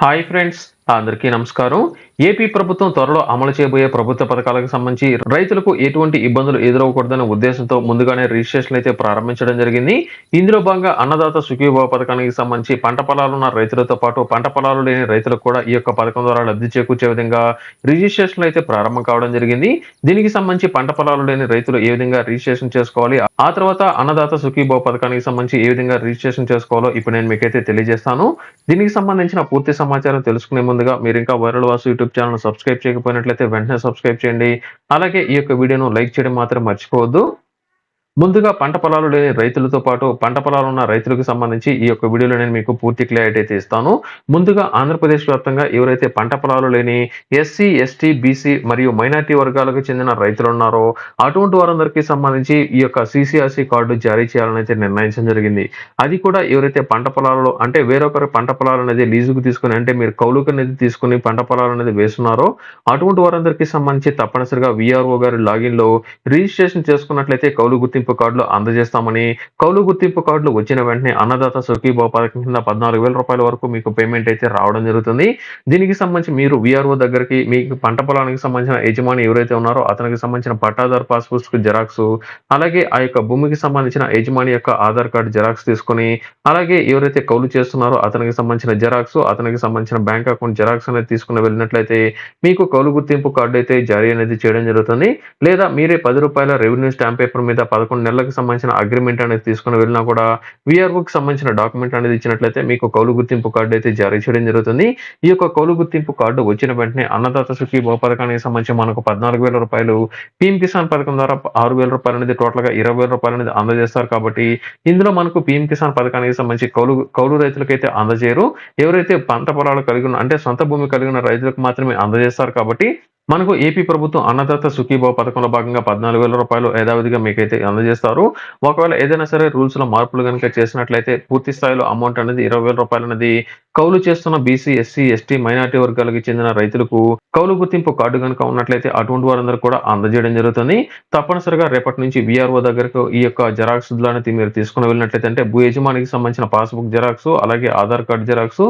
Hi friends, అందరికీ నమస్కారం. AP ప్రభుత్వం త్వరలో అమలు చేయబోయే ప్రభుత్వ పథకాలకు సంబంధించి రైతులకు ఎటువంటి ఇబ్బందులు ఎదురవకూడదనే ఉద్దేశంతో ముందుగానే రిజిస్ట్రేషన్ అయితే ప్రారంభించడం జరిగింది. ఇందులో భాగంగా అన్నదాత సుఖీభావ పథకానికి సంబంధించి పంట పొలాలు ఉన్న రైతులతో పాటు పంట పొలాలు లేని రైతులకు కూడా ఈ యొక్క పథకం ద్వారా లబ్ధి చేకూర్చే విధంగా రిజిస్ట్రేషన్ అయితే ప్రారంభం కావడం జరిగింది. దీనికి సంబంధించి పంట పొలాలు లేని రైతులు ఏ విధంగా రిజిస్ట్రేషన్ చేసుకోవాలి? ఆ తర్వాత అన్నదాత సుఖీభావ పథకానికి సంబంధించి ఏ విధంగా రిజిస్ట్రేషన్ చేసుకోవాలో ఇప్పుడు నేను మీకైతే తెలియజేస్తాను. దీనికి సంబంధించిన పూర్తి సమాచారం తెలుసుకునే ముందు ముందుగా మీరు ఇంకా viral Vasu YouTube channel subscribe చేయకపోయినట్లయితే వెంటనే సబ్స్క్రైబ్ చేయండి. అలాగే ఈ యొక్క వీడియోను లైక్ చేయడం మాత్రం మర్చిపోవద్దు. ముందుగా పంట పొలాలు లేని రైతులతో పాటు పంట పొలాలు ఉన్న రైతులకు సంబంధించి ఈ యొక్క వీడియోలో నేను మీకు పూర్తి క్లారిటీ అయితే ఇస్తాను ముందుగా ఆంధ్రప్రదేశ్ వ్యాప్తంగా ఎవరైతే పంట పొలాలు లేని ఎస్సీ ఎస్టీ బీసీ మరియు మైనార్టీ వర్గాలకు చెందిన రైతులు ఉన్నారో అటువంటి వారందరికీ సంబంధించి ఈ యొక్క సిసిఆర్సి కార్డు జారీ చేయాలని అయితే నిర్ణయించడం జరిగింది. అది కూడా ఎవరైతే పంట పొలాలలో అంటే వేరొకరి పంట పొలాలు అనేది లీజుకు తీసుకుని అంటే మీరు కౌలుకు అనేది తీసుకుని పంట పొలాలు అనేది వేస్తున్నారో అటువంటి వారందరికీ సంబంధించి తప్పనిసరిగా విఆర్ఓ గారి లాగిన్లో రిజిస్ట్రేషన్ చేసుకున్నట్లయితే కౌలు గుర్తింపు కార్డులు అందజేస్తామని కౌలు గుర్తింపు కార్డులు వచ్చిన వెంటనే అన్నదాత సుఖీభావ పథకం కింద పద్నాలుగు వేల రూపాయల వరకు మీకు పేమెంట్ అయితే రావడం జరుగుతుంది. దీనికి సంబంధించి మీరు విఆర్ఓ దగ్గరికి మీకు పంట పొలానికి సంబంధించిన యజమాని ఎవరైతే ఉన్నారో అతనికి సంబంధించిన పట్టాదారు పాస్ పుస్తక జెరాక్స్ అలాగే ఆ యొక్క భూమికి సంబంధించిన యజమాని యొక్క ఆధార్ కార్డు జెరాక్స్ తీసుకొని అలాగే ఎవరైతే కౌలు చేస్తున్నారో అతనికి సంబంధించిన జెరాక్స్ అతనికి సంబంధించిన బ్యాంక్ అకౌంట్ జెరాక్స్ అనేది తీసుకుని వెళ్ళినట్లయితే మీకు కౌలు గుర్తింపు కార్డు అయితే జారీ అనేది చేయడం జరుగుతుంది. లేదా మీరే పది రూపాయల రెవెన్యూ స్టాంప్ పేపర్ మీద పదకొండు నెలలకు సంబంధించిన అగ్రిమెంట్ అనేది తీసుకుని వెళ్ళినా కూడా విఆర్ఓకి సంబంధించిన డాక్యుమెంట్ అనేది ఇచ్చినట్లయితే మీకు కౌలు గుర్తింపు కార్డు అయితే జారీ చేయడం జరుగుతుంది. ఈ యొక్క కౌలు గుర్తింపు కార్డు వచ్చిన వెంటనే అన్నదాత సుఖీ భో పథకానికి సంబంధించి మనకు పద్నాలుగు వేల రూపాయలు పీఎం కిసాన్ పథకం ద్వారా ఆరు వేల రూపాయలు అనేది టోటల్గా ఇరవై వేల రూపాయలు అనేది అందజేస్తారు కాబట్టి ఇందులో మనకు పీఎం కిసాన్ పథకానికి సంబంధించి కౌలు కౌలు రైతులకైతే అందజేయరు. ఎవరైతే పంట పొలాలు కలిగి ఉన్న అంటే సొంత భూమి కలిగిన రైతులకు మాత్రమే అందజేస్తారు కాబట్టి మనకు ఏపీ ప్రభుత్వం అన్నదాత సుఖీభావ పథకంలో భాగంగా పద్నాలుగు వేల రూపాయలు యథావిధిగా మీకైతే అందజేస్తారు. ఒకవేళ ఏదైనా సరే రూల్స్లో మార్పులు కనుక చేసినట్లయితే పూర్తి స్థాయిలో అమౌంట్ అనేది ఇరవై వేల రూపాయలు అనేది కౌలు చేస్తున్న బీసీ ఎస్సీ ఎస్టీ మైనార్టీ వర్గాలకు చెందిన రైతులకు కౌలు గుర్తింపు కార్డు కనుక ఉన్నట్లయితే అటువంటి వారందరూ కూడా అందజేయడం జరుగుతుంది. తప్పనిసరిగా రేపటి నుంచి విఆర్ఓ దగ్గరకు ఈ యొక్క జెరాక్స్ అనేది మీరు తీసుకుని వెళ్ళినట్లయితే అంటే భూ యజమానికి సంబంధించిన పాస్బుక్ జెరాక్స్ అలాగే ఆధార్ కార్డు జెరాక్స్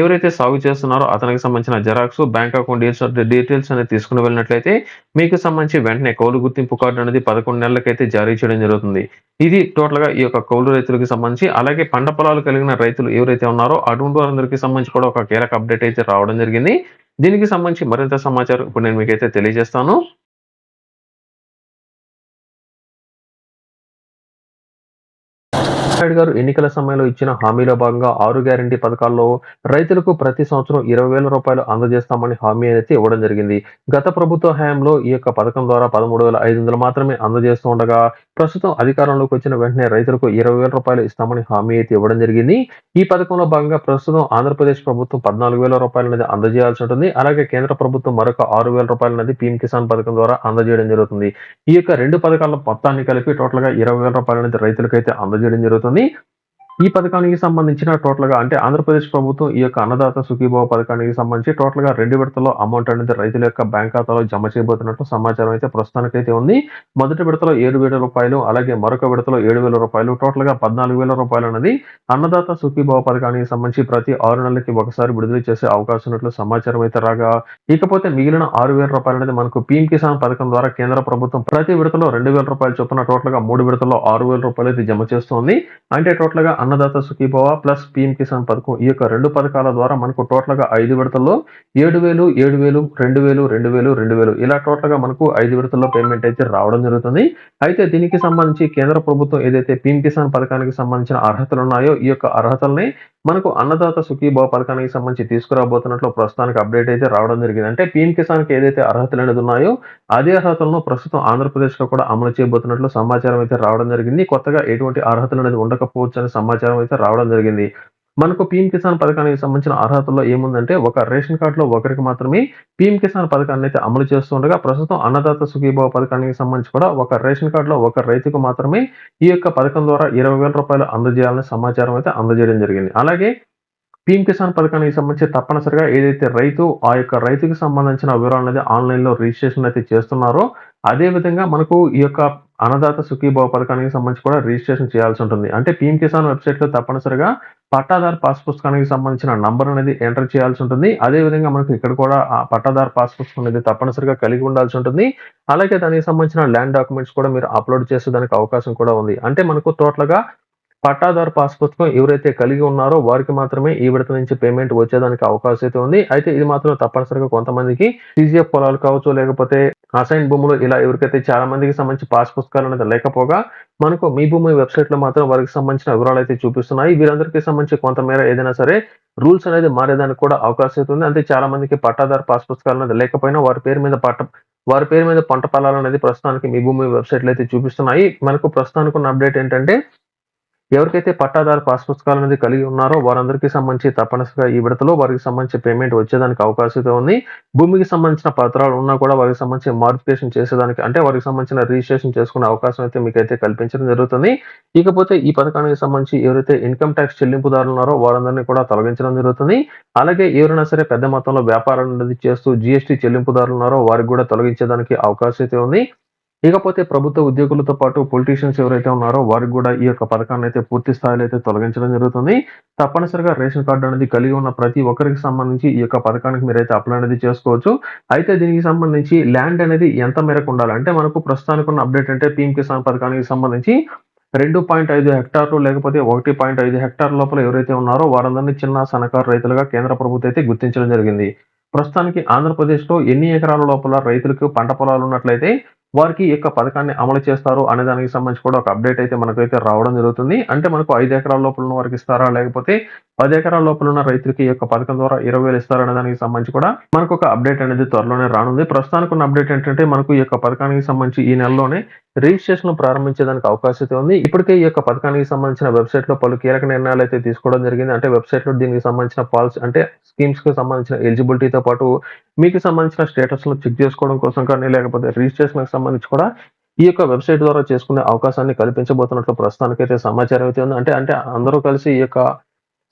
ఎవరైతే సాగు చేస్తున్నారో అతనికి సంబంధించిన జెరాక్స్ బ్యాంక్ అకౌంట్ డీటెయిల్స్ అనేది తీసుకుని వెళ్ళినట్లయితే మీకు సంబంధించి వెంటనే కౌలు గుర్తింపు కార్డు అనేది పదకొండు నెలలకైతే జారీ చేయడం జరుగుతుంది. ఇది టోటల్గా ఈ యొక్క కౌలు రైతులకు సంబంధించి అలాగే పంట పొలాలు కలిగిన రైతులు ఎవరైతే ఉన్నారో అటువంటి వారందరికీ సంబంధించి కూడా ఒక కీలక అప్డేట్ అయితే రావడం జరిగింది. దీనికి సంబంధించి మరింత సమాచారం ఇప్పుడు నేను మీకైతే తెలియజేస్తాను. నాయుడు గారు ఎన్నికల సమయంలో ఇచ్చిన హామీలో భాగంగా ఆరు గ్యారంటీ పథకాల్లో రైతులకు ప్రతి సంవత్సరం ఇరవై వేల రూపాయలు అందజేస్తామని హామీ అయితే ఇవ్వడం జరిగింది. గత ప్రభుత్వ హయాంలో ఈ యొక్క పథకం ద్వారా పదమూడు వేల ఐదు వందలు మాత్రమే అందజేస్తూ ఉండగా ప్రస్తుతం అధికారంలోకి వచ్చిన వెంటనే రైతులకు ఇరవై వేల రూపాయలు ఇస్తామని హామీ అయితే ఇవ్వడం జరిగింది. ఈ పథకంలో భాగంగా ప్రస్తుతం ఆంధ్రప్రదేశ్ ప్రభుత్వం పద్నాలుగు వేల రూపాయలు అనేది అందజేయాల్సి ఉంటుంది. అలాగే కేంద్ర ప్రభుత్వం మరొక ఆరు వేల రూపాయలు అనేది పీఎం కిసాన్ పథకం ద్వారా అందజేయడం జరుగుతుంది. ఈ యొక్క రెండు పథకాల మొత్తాన్ని కలిపి టోటల్గా ఇరవై వేల రూపాయలు అనేది రైతులకైతే అందజేయడం జరుగుతుంది. আমি ఈ పథకానికి సంబంధించిన టోటల్గా అంటే ఆంధ్రప్రదేశ్ ప్రభుత్వం ఈ యొక్క అన్నదాత సుఖీభావ పథకానికి సంబంధించి టోటల్గా రెండు విడతలో అమౌంట్ అనేది రైతుల యొక్క బ్యాంక్ ఖాతాలో జమ చేయబోతున్నట్లు సమాచారం అయితే ప్రస్తుతానికైతే ఉంది. మొదటి విడతలో ఏడు వేల రూపాయలు అలాగే మరొక విడతలో ఏడు వేల రూపాయలు టోటల్గా పద్నాలుగు వేల రూపాయలు అనేది అన్నదాత సుఖీభావ పథకానికి సంబంధించి ప్రతి ఆరు నెలలకి ఒకసారి విడుదల చేసే అవకాశం ఉన్నట్లు సమాచారం అయితే రాగా ఇకపోతే మిగిలిన ఆరు వేల రూపాయలు అనేది మనకు పీఎం కిసాన్ పథకం ద్వారా కేంద్ర ప్రభుత్వం ప్రతి విడతలో రెండు వేల రూపాయలు చొప్పున టోటల్గా మూడు విడతల్లో ఆరు వేల రూపాయలు అయితే జమ చేస్తోంది. అంటే టోటల్గా అన్నదాత సుఖీభవ ప్లస్ పిఎం కిసాన్ పథకం. ఈ యొక్క రెండు పథకాల ద్వారా మనకు టోటల్గా ఐదు విడతల్లో ఏడు వేలు ఏడు వేలు రెండు వేలు రెండు వేలు రెండు వేలు. ఇలా టోటల్గా మనకు ఐదు విడతల్లో పేమెంట్ అయితే రావడం జరుగుతుంది. అయితే దీనికి సంబంధించి కేంద్ర ప్రభుత్వం ఏదైతే పిఎం కిసాన్ పథకానికి సంబంధించిన అర్హతలు ఉన్నాయో ఈ యొక్క అర్హతల్ని మనకు అన్నదాత సుఖీభవ పథకానికి సంబంధించి తీసుకురాబోతున్నట్లు ప్రస్తుతానికి అప్డేట్ అయితే రావడం జరిగింది. అంటే పీఎం కిసాన్కి ఏదైతే అర్హతలు అనేది ఉన్నాయో అదే అర్హతలను ప్రస్తుతం ఆంధ్రప్రదేశ్లో కూడా అమలు చేయబోతున్నట్లు సమాచారం అయితే రావడం జరిగింది. కొత్తగా ఎటువంటి అర్హతలు అనేది ఉండకపోవచ్చు అనే సమాచారం అయితే రావడం జరిగింది. మనకు పీఎం కిసాన్ పథకానికి సంబంధించిన అర్హతల్లో ఏముందంటే ఒక రేషన్ కార్డులో ఒకరికి మాత్రమే పీఎం కిసాన్ పథకాన్ని అయితే అమలు చేస్తుండగా ప్రస్తుతం అన్నదాత సుఖీభావ పథకానికి సంబంధించి కూడా ఒక రేషన్ కార్డులో ఒక రైతుకు మాత్రమే ఈ యొక్క పథకం ద్వారా ఇరవై వేల రూపాయలు అందజేయాలనే సమాచారం అయితే అందజేయడం జరిగింది. అలాగే పీఎం కిసాన్ పథకానికి సంబంధించి తప్పనిసరిగా ఏదైతే రైతు ఆ యొక్క రైతుకి సంబంధించిన వివరాలు అనేది ఆన్లైన్లో రిజిస్ట్రేషన్ అయితే చేస్తున్నారో అదే విధంగా మనకు ఈ యొక్క అన్నదాత సుఖీభావ పథకానికి సంబంధించి కూడా రిజిస్ట్రేషన్ చేయాల్సి ఉంటుంది అంటే పీఎం కిసాన్ వెబ్సైట్లో తప్పనిసరిగా పట్టాదారు పాస్ పుస్తకానికి సంబంధించిన నంబర్ అనేది ఎంటర్ చేయాల్సి ఉంటుంది. అదే విధంగా మనకు ఇక్కడ కూడా ఆ పట్టాదారు పాస్ పుస్తకం అనేది తప్పనిసరిగా కలిగి ఉండాల్సి ఉంటుంది. అలాగే దానికి సంబంధించిన ల్యాండ్ డాక్యుమెంట్స్ కూడా మీరు అప్‌లోడ్ చేసేదానికి అవకాశం కూడా ఉంది. అంటే మనకు టోటల్‌గా పట్టాదారు పాస్ పుస్తకం ఎవరైతే కలిగి ఉన్నారో వారికి మాత్రమే ఈ విడత నుంచి పేమెంట్ వచ్చేదానికి అవకాశం అయితే ఉంది. అయితే ఇది మాత్రం తప్పనిసరిగా కొంతమందికి సీజీఎఫ్ పొలాలు కావచ్చు, లేకపోతే అసైన్ భూములు ఇలా ఎవరికైతే చాలా మందికి సంబంధించి పాస్ పుస్తకాలు అనేది లేకపోగా మనకు మీ భూమి వెబ్‌సైట్‌లో మాత్రం వారికి సంబంధించిన వివరాలు అయితే చూపిస్తున్నాయి. వీరందరికీ సంబంధించి కొంతమేర ఏదైనా సరే రూల్స్ అనేది మారేదానికి కూడా అవకాశం అయితే ఉంది. అంటే చాలా మందికి పట్టాదారు పాస్ పుస్తకాలు అనేది లేకపోయినా వారి పేరు మీద పట్ట వారి పేరు మీద పంట పొలాలనేది ప్రస్తుతానికి మీ భూమి వెబ్‌సైట్‌లో అయితే చూపిస్తున్నాయి. మనకు ప్రస్తుతానికి ఉన్న అప్డేట్ ఏంటంటే ఎవరికైతే పట్టాదారు పాస్ పుస్తకాలు అనేది కలిగి ఉన్నారో వారందరికీ సంబంధించి తప్పనిసరిగా ఈ విడతలో వారికి సంబంధించి పేమెంట్ వచ్చేదానికి అవకాశం అయితే ఉంది. భూమికి సంబంధించిన పత్రాలు ఉన్నా కూడా వారికి సంబంధించి మాడిఫికేషన్ చేసేదానికి అంటే వారికి సంబంధించిన రిజిస్ట్రేషన్ చేసుకునే అవకాశం అయితే మీకైతే కల్పించడం జరుగుతుంది. ఇకపోతే ఈ పథకానికి సంబంధించి ఎవరైతే ఇన్‌కమ్ టాక్స్ చెల్లింపుదారులు ఉన్నారో వారందరిని కూడా తొలగించడం జరుగుతుంది. అలాగే ఎవరైనా సరే పెద్ద మొత్తంలో వ్యాపారం అనేది చేస్తూ జీఎస్టీ చెల్లింపుదారులు ఉన్నారో వారికి కూడా తొలగించేదానికి అవకాశం అయితే ఉంది. ఇకపోతే ప్రభుత్వ ఉద్యోగులతో పాటు పొలిటీషియన్స్ ఎవరైతే ఉన్నారో వారికి కూడా ఈ యొక్క పథకాన్ని అయితే పూర్తి స్థాయిలో అయితే తొలగించడం జరుగుతుంది. తప్పనిసరిగా రేషన్ కార్డు అనేది కలిగి ఉన్న ప్రతి ఒక్కరికి సంబంధించి ఈ యొక్క పథకానికి మీరైతే అప్లై అనేది చేసుకోవచ్చు. అయితే దీనికి సంబంధించి ల్యాండ్ అనేది ఎంత మేరకు ఉండాలి అంటే మనకు ప్రస్తుతానికి ఉన్న అప్డేట్ అంటే పీఎం కిసాన్ పథకానికి సంబంధించి 2.5 హెక్టార్లు లేకపోతే ఒకటి పాయింట్ ఐదు హెక్టార్ లోపల ఎవరైతే ఉన్నారో వారందరినీ చిన్న, సన్నకారు రైతులుగా కేంద్ర ప్రభుత్వం అయితే గుర్తించడం జరిగింది. ప్రస్తుతానికి ఆంధ్రప్రదేశ్‌లో ఎన్ని ఎకరాల లోపల రైతులకు పంట పొలాలు ఉన్నట్లయితే వారికి ఈ యొక్క పథకాన్ని అమలు చేస్తారు అనే దానికి సంబంధించి కూడా ఒక అప్డేట్ అయితే మనకైతే రావడం జరుగుతుంది. అంటే మనకు ఐదు ఎకరాల లోపల ఉన్న వారికి ఇస్తారా? లేకపోతే పది ఎకరాల లోపల ఉన్న రైతులకి ఈ యొక్క పథకం ద్వారా ఇరవై వేలు ఇస్తారన్న దానికి సంబంధించి కూడా మనకు ఒక అప్డేట్ అనేది త్వరలోనే రానుంది. ప్రస్తుతానికి ఉన్న అప్డేట్ ఏంటంటే మనకు ఈ యొక్క పథకానికి సంబంధించి ఈ నెలలోనే రిజిస్ట్రేషన్ ప్రారంభించేదానికి అవకాశం అయితే ఉంది. ఇప్పటికే ఈ యొక్క పథకానికి సంబంధించిన వెబ్‌సైట్‌లో పలు కీలక నిర్ణయాలు అయితే తీసుకోవడం జరిగింది. అంటే వెబ్‌సైట్‌లో దీనికి సంబంధించిన పాలసీ అంటే స్కీమ్స్కి సంబంధించిన ఎలిజిబిలిటీతో పాటు మీకు సంబంధించిన స్టేటస్లో చెక్ చేసుకోవడం కోసం కానీ లేకపోతే రిజిస్ట్రేషన్కి సంబంధించి కూడా ఈ యొక్క వెబ్‌సైట్ ద్వారా చేసుకునే అవకాశాన్ని కల్పించబోతున్నట్లు ప్రస్తుతానికైతే సమాచారం అయితే ఉంది. అంటే అంటే అందరూ కలిసి ఈ యొక్క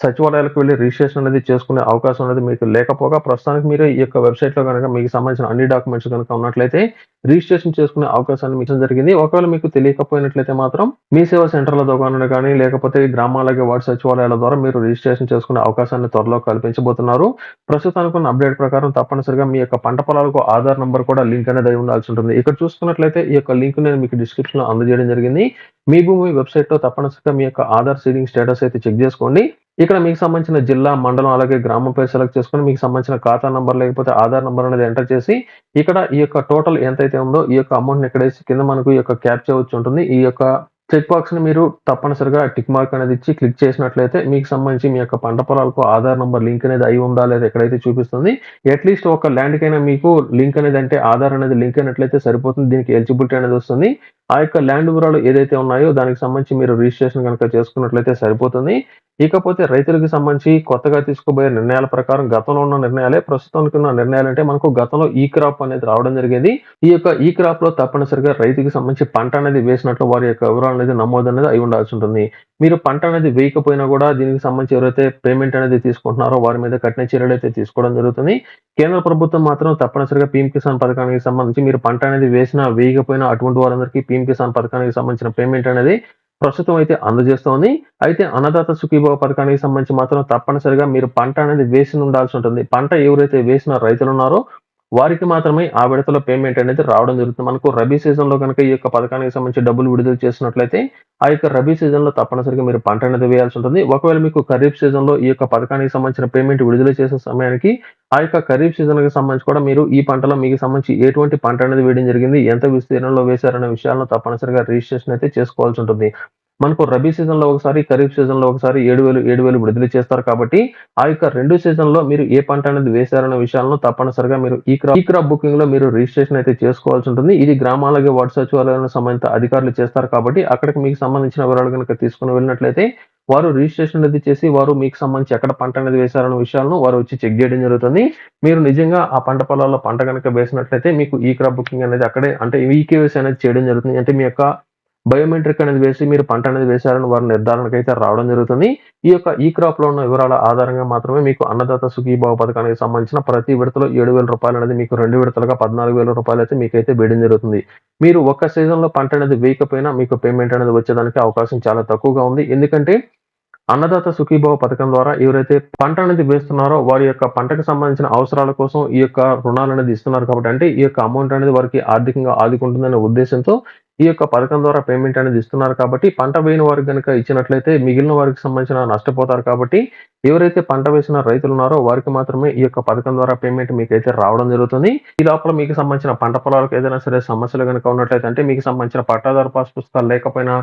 సచివాలయాలకు వెళ్ళి రిజిస్ట్రేషన్ అనేది చేసుకునే అవకాశం అనేది మీకు లేకపోగా ప్రస్తుతానికి మీరు ఈ యొక్క వెబ్‌సైట్‌లో గనక మీకు సంబంధించిన అన్ని డాక్యుమెంట్స్ కనుక ఉన్నట్లయితే రిజిస్ట్రేషన్ చేసుకునే అవకాశాన్ని మీకు జరిగింది. ఒకవేళ మీకు తెలియకపోయినట్లయితే మాత్రం మీ సేవా సెంటర్‌ల ద్వారా కానీ లేకపోతే గ్రామాలకి వార్డు సచివాలయాల ద్వారా మీరు రిజిస్ట్రేషన్ చేసుకునే అవకాశాన్ని త్వరలో కల్పించబోతున్నారు. ప్రస్తుతానికి ఉన్న అప్డేట్ ప్రకారం తప్పనిసరిగా మీ యొక్క పంట పొలాలకు ఆధార్ నంబర్ కూడా లింక్ అనేది అయి ఉండాల్సి ఉంటుంది. ఇక్కడ చూసుకున్నట్లయితే ఈ యొక్క లింక్ నేను మీకు డిస్క్రిప్షన్‌లో అందజేయడం జరిగింది. మీ భూమి వెబ్‌సైట్‌లో తప్పనిసరిగా మీ యొక్క ఆధార్ సీడింగ్ స్టేటస్ అయితే చెక్ చేసుకోండి. ఇక్కడ మీకు సంబంధించిన జిల్లా, మండలం అలాగే గ్రామం పేరు సెలెక్ట్ చేసుకుని మీకు సంబంధించిన ఖాతా నంబర్ లేకపోతే ఆధార్ నంబర్ అనేది ఎంటర్ చేసి ఇక్కడ ఈ యొక్క టోటల్ ఎంతైతే ఉందో ఈ యొక్క అమౌంట్‌ని ఇక్కడేసి కింద మనకు ఈ యొక్క క్యాప్చర్ వచ్చి ఉంటుంది. ఈ యొక్క చెక్ బాక్స్‌ని మీరు తప్పనిసరిగా టిక్ మార్క్ అనేది ఇచ్చి క్లిక్ చేసినట్లయితే మీకు సంబంధించి మీ యొక్క పంట పొలాలకు ఆధార్ నంబర్ లింక్ అనేది అయి ఉందా? లేదా? ఇక్కడైతే చూపిస్తుంది. అట్‌లీస్ట్ ఒక ల్యాండ్‌కైనా మీకు లింక్ అనేది అంటే ఆధార్ అనేది లింక్ అయినట్లయితే సరిపోతుంది. దీనికి ఎలిజిబిలిటీ అనేది వస్తుంది. ఆ యొక్క ల్యాండ్ వివరాలు ఏదైతే ఉన్నాయో దానికి సంబంధించి మీరు రిజిస్ట్రేషన్ కనుక చేసుకున్నట్లయితే సరిపోతుంది. ఇకపోతే రైతులకు సంబంధించి కొత్తగా తీసుకోబోయే నిర్ణయాల ప్రకారం గతంలో ఉన్న నిర్ణయాలే ప్రస్తుతానికి ఉన్న నిర్ణయాలంటే మనకు గతంలో ఈ క్రాప్ అనేది రావడం జరిగేది. ఈ యొక్క ఈ క్రాప్లో తప్పనిసరిగా రైతుకి సంబంధించి పంట అనేది వేసినట్లు వారి యొక్క వివరాలు అనేది నమోదు అనేది అయి ఉండాల్సి ఉంటుంది. మీరు పంట అనేది వేయకపోయినా కూడా దీనికి సంబంధించి ఎవరైతే పేమెంట్ అనేది తీసుకుంటున్నారో వారి మీద కఠిన చర్యలు అయితే తీసుకోవడం జరుగుతుంది. కేంద్ర ప్రభుత్వం మాత్రం తప్పనిసరిగా పీఎం కిసాన్ పథకానికి సంబంధించి మీరు పంట అనేది వేసినా, వేయకపోయినా అటువంటి వారందరికీ పీఎం కిసాన్ పథకానికి సంబంధించిన పేమెంట్ అనేది ప్రస్తుతం అయితే అందజేస్తోంది. అయితే అన్నదాత సుఖీభవ పథకానికి సంబంధించి మాత్రం తప్పనిసరిగా మీరు పంట అనేది వేసి ఉండాల్సి ఉంటుంది. పంట ఎవరైతే వేసిన రైతులు ఉన్నారో వారికి మాత్రమే ఆ విడతలో పేమెంట్ అనేది రావడం జరుగుతుంది. మనకు రబీ సీజన్‌లో కనుక ఈ యొక్క పథకానికి సంబంధించి డబ్బులు విడుదల చేసినట్లయితే ఆ యొక్క రబీ సీజన్‌లో తప్పనిసరిగా మీరు పంట అనేది వేయాల్సి ఉంటుంది. ఒకవేళ మీకు ఖరీఫ్ సీజన్‌లో ఈ యొక్క పథకానికి సంబంధించిన పేమెంట్ విడుదల చేసే సమయానికి ఆ యొక్క ఖరీఫ్ సీజన్‌కి సంబంధించి కూడా మీరు ఈ పంటలో మీకు సంబంధించి ఎటువంటి పంట అనేది వేయడం జరిగింది, ఎంత విస్తీర్ణంలో వేశారనే విషయాలను తప్పనిసరిగా రిజిస్ట్రేషన్ అయితే చేసుకోవాల్సి ఉంటుంది. మనకు రబీ సీజన్‌లో ఒకసారి, ఖరీఫ్ సీజన్‌లో ఒకసారి ఏడు వేలు ఏడు వేలు విడుదల చేస్తారు కాబట్టి ఆ యొక్క రెండు సీజన్‌లో మీరు ఏ పంట అనేది వేశారన్న విషయాలను తప్పనిసరిగా మీరు ఈ క్రాప్ ఈ క్రాప్ బుకింగ్‌లో మీరు రిజిస్ట్రేషన్ అయితే చేసుకోవాల్సి ఉంటుంది. ఇది గ్రామాలకి వార్డు సచివాలయాలకు సంబంధిత అధికారులు చేస్తారు కాబట్టి అక్కడికి మీకు సంబంధించిన వివరాలు కనుక తీసుకుని వెళ్ళినట్లయితే వారు రిజిస్ట్రేషన్ అనేది చేసి వారు మీకు సంబంధించి ఎక్కడ పంట అనేది వేశారన్న విషయాలను వారు వచ్చి చెక్ చేయడం జరుగుతుంది. మీరు నిజంగా ఆ పంట పొలాల్లో పంట కనుక వేసినట్లయితే మీకు ఈ క్రాప్ బుకింగ్ అనేది అక్కడే అంటే ఈకేవైసీ అనేది చేయడం జరుగుతుంది. అంటే మీ యొక్క బయోమెట్రిక్ అనేది వేసి మీరు పంట అనేది వేశారని వారి నిర్ధారణకు అయితే రావడం జరుగుతుంది. ఈ యొక్క ఈ క్రాప్లో ఉన్న వివరాల ఆధారంగా మాత్రమే మీకు అన్నదాత సుఖీభావ పథకానికి సంబంధించిన ప్రతి విడతలో ఏడు వేల రూపాయలు అనేది మీకు రెండు విడతలుగా పద్నాలుగు వేల రూపాయలు అయితే మీకైతే వేయడం జరుగుతుంది. మీరు ఒక్క సీజన్‌లో పంట అనేది వేయకపోయినా మీకు పేమెంట్ అనేది వచ్చేదానికి అవకాశం చాలా తక్కువగా ఉంది. ఎందుకంటే అన్నదాత సుఖీభావ పథకం ద్వారా ఎవరైతే పంట అనేది వేస్తున్నారో వారి యొక్క పంటకు సంబంధించిన అవసరాల కోసం ఈ యొక్క రుణాలు అనేది ఇస్తున్నారు కాబట్టి అంటే ఈ యొక్క అమౌంట్ అనేది వారికి ఆర్థికంగా ఆదుకుంటుందనే ఉద్దేశంతో ఈ యొక్క పథకం ద్వారా పేమెంట్ అనేది ఇస్తున్నారు కాబట్టి పంట వేయని వారికి కనుక ఇచ్చినట్లయితే మిగిలిన వారికి సంబంధించిన నష్టపోతారు కాబట్టి ఎవరైతే పంట వేసిన రైతులు ఉన్నారో వారికి మాత్రమే ఈ యొక్క పథకం ద్వారా పేమెంట్ మీకు అయితే రావడం జరుగుతుంది. ఈ లోపల మీకు సంబంధించిన పంట పొలాలకు ఏదైనా సరే సమస్యలు కనుక ఉన్నట్లయితే అంటే మీకు సంబంధించిన పట్టాదారు పాస్ పుస్తకాలు లేకపోయినా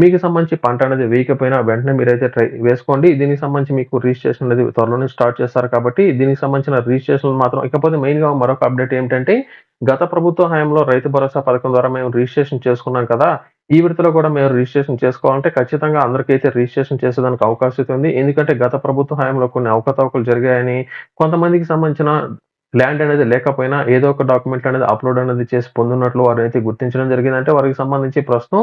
మీకు సంబంధించి పంట అనేది వేయకపోయినా వెంటనే మీరైతే ట్రై వేసుకోండి. దీనికి సంబంధించి మీకు రిజిస్ట్రేషన్ అనేది త్వరలోనే స్టార్ట్ చేస్తారు కాబట్టి దీనికి సంబంధించిన రిజిస్ట్రేషన్ మాత్రం ఇకపోతే మెయిన్గా మరొక అప్డేట్ ఏంటంటే గత ప్రభుత్వ హయాంలో రైతు భరోసా పథకం ద్వారా మేము రిజిస్ట్రేషన్ చేసుకున్నాం కదా ఈ విడతలో కూడా మేము రిజిస్ట్రేషన్ చేసుకోవాలంటే ఖచ్చితంగా అందరికైతే రిజిస్ట్రేషన్ చేసేదానికి అవకాశం ఉంది. ఎందుకంటే గత ప్రభుత్వ హయాంలో కొన్ని అవకతవకలు జరిగాయని కొంతమందికి సంబంధించిన ల్యాండ్ అనేది లేకపోయినా ఏదో ఒక డాక్యుమెంట్ అనేది అప్లోడ్ అనేది చేసి పొందున్నట్లు వారు అయితే గుర్తించడం జరిగింది. అంటే వారికి సంబంధించి ప్రస్తుతం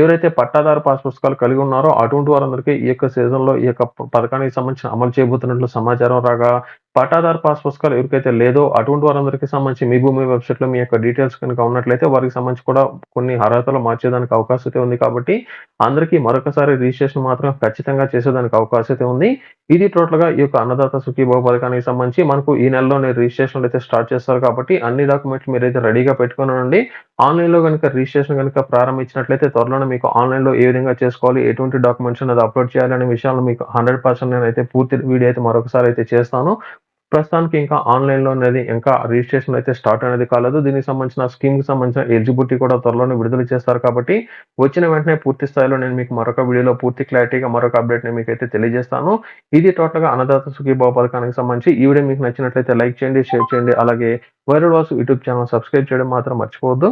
ఎవరైతే పట్టాదారు పాస్ పుస్తకాలు కలిగి ఉన్నారో అటువంటి వారందరికీ ఈ యొక్క సీజన్లో ఈ యొక్క పథకానికి సంబంధించిన అమలు చేయబోతున్నట్లు సమాచారం రాగా పట్టాదారు పాస్ పుస్తకాలు ఎవరికైతే లేదో అటువంటి వారందరికీ సంబంధించి మీ భూమి వెబ్సైట్లో మీ యొక్క డీటెయిల్స్ కనుక ఉన్నట్లయితే వారికి సంబంధించి కూడా కొన్ని అర్హతలు మార్చేదానికి అవకాశం అయితే ఉంది కాబట్టి అందరికీ మరొకసారి రిజిస్ట్రేషన్ మాత్రం ఖచ్చితంగా చేసేదానికి అవకాశం అయితే ఉంది. ఇది టోటల్గా ఈ యొక్క అన్నదాత సుఖీభావ పథకానికి సంబంధించి మనకు ఈ నెలలోనే రిజిస్ట్రేషన్ అయితే స్టార్ట్ చేస్తారు కాబట్టి అన్ని డాక్యుమెంట్లు మీరైతే రెడీగా పెట్టుకుని ఉండండి. ఆన్లైన్లో కనుక రిజిస్ట్రేషన్ కనుక ప్రారంభించినట్లయితే త్వరలోనే మీకు ఆన్లైన్లో ఏ విధంగా చేసుకోవాలి ఎటువంటి డాక్యుమెంట్స్ అనేది అప్లోడ్ చేయాలి అనే విషయాలు మీకు హండ్రెడ్ పర్సెంట్ నేనైతే పూర్తి వీడియో అయితే మరొకసారి అయితే చేస్తాను. ప్రస్తుతానికి ఇంకా ఆన్లైన్లో అనేది ఇంకా రిజిస్ట్రేషన్ అయితే స్టార్ట్ అనేది కాలేదు. దీనికి సంబంధించిన స్కీమ్కి సంబంధించిన ఎలిజిబిలిటీ కూడా త్వరలోనే విడుదల చేస్తారు కాబట్టి వచ్చిన వెంటనే పూర్తి స్థాయిలో నేను మీకు మరొక వీడియోలో పూర్తి క్లారిటీగా మరొక అప్డేట్ని మీకు అయితే తెలియజేస్తాను. ఇది టోటల్గా అన్నదాత సుఖీభావ పథకానికి సంబంధించి ఈ వీడియో మీకు నచ్చినట్లయితే లైక్ చేయండి షేర్ చేయండి. అలాగే viral Vasu YouTube channel subscribe చేయడం మాత్రం మర్చిపోవద్దు.